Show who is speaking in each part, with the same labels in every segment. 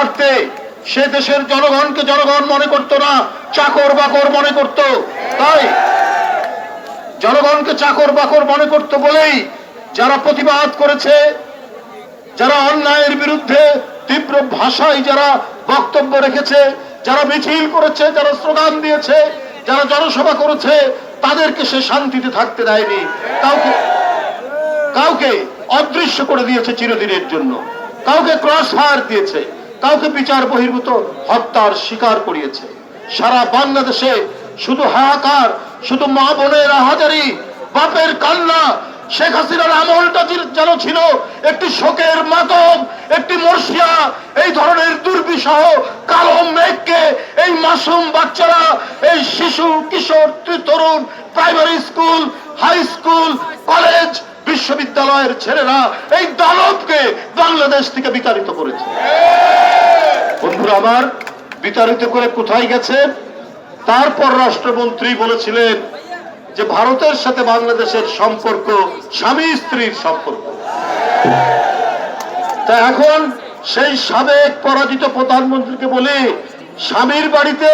Speaker 1: স্বার্থে সে দেশের জনগণকে জনগণ মনে করতো না, চাকর বাকর মনে করত। তাই জনগণকে চাকর বাকর মনে করতো বলেই যারা প্রতিবাদ করেছে, যারা অন্যায়ের বিরুদ্ধে তীব্র ভাষায় যারা বক্তব্য রেখেছে, যারা মিছিল করেছে, যারা স্লোগান দিয়েছে, যারা জনসভা করেছে, তাদেরকে সে শান্তিতে থাকতে দেয়নি। কাউকে কাউকে অদৃশ্য করে দিয়েছে চিরদিনের জন্য। কাউকে ক্রস ফায়ার দিয়েছে। কাউকে বিচার বহির্ভূত হত্যার শিকার করিয়েছে। সারা বাংলাদেশে শুধু হাহাকার, শুধু মা বোনের আহাজারি বাপের কান্না, শেখ হাসিনার আমলটা যেন ছিল একটি শোকের মাতম একটি মর্ষিয়া এই ধরনের দুর্বিষহ কালো মেঘকে এই মাসুম বাচ্চারা, এই শিশু, কিশোর তরুণ primary school, high school, college, বিশ্ববিদ্যালয়ের ছেলেরা এই দানবকে বাংলাদেশ থেকে বিতাড়িত করেছে। বন্ধুরা আমার, বিতাড়িত করে কোথায় গেছে? তারপর রাষ্ট্রমন্ত্রী বলেছিলেন যে ভারতের সাথে বাংলাদেশের সম্পর্ক, স্বামী স্ত্রীর সম্পর্ক। তা এখন সেই সাবেক পরাজিত প্রধানমন্ত্রীকে বলি, স্বামীর বাড়িতে,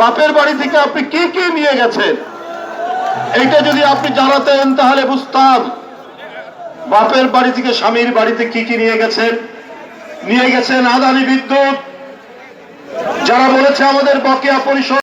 Speaker 1: বাপের বাড়ি থেকে আপনি কি কি নিয়ে গেছেন? এইটা যদি আপনি জানাতেন, তাহলে বুঝতাম বাপের বাড়ি থেকে স্বামীর বাড়িতে কি কি নিয়ে গেছেন? নিয়ে গেছেন আদানি বিদ্যুৎ যারা বলেছে আমাদের বকেয়া পরিশোধ